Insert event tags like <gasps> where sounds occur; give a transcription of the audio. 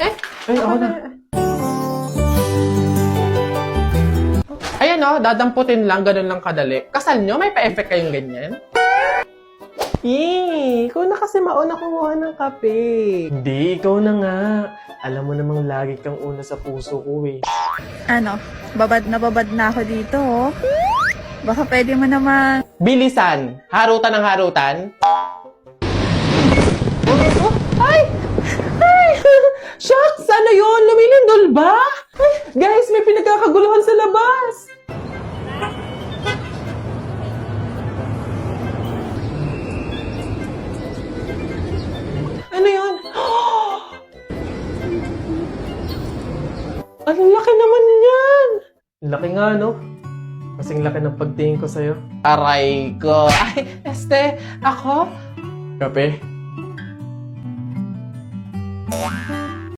Eh, Ay, ako na. Ayan o, dadamputin lang, ganun lang kadali. Kasal nyo, may pa-effect kayong ganyan? Eh, ikaw na kasi mauna kumuha ng kape. Hindi, ikaw na nga. Alam mo namang lagi kang una sa puso ko eh. Ano, babad na babad na ako dito, oh. Baka pwede mo naman... Bilisan! Harutan ng harutan? Ay! Ay! Shucks! Ano yun? Lumilindol ba? Ay, guys, may pinagkakaguluhan sa labas! Ano yun? <gasps> Ang laki naman yan! Laki nga, no? Kasing laki ng pagtingin ko sa'yo. Aray ko. Ay, este, ako? Kape?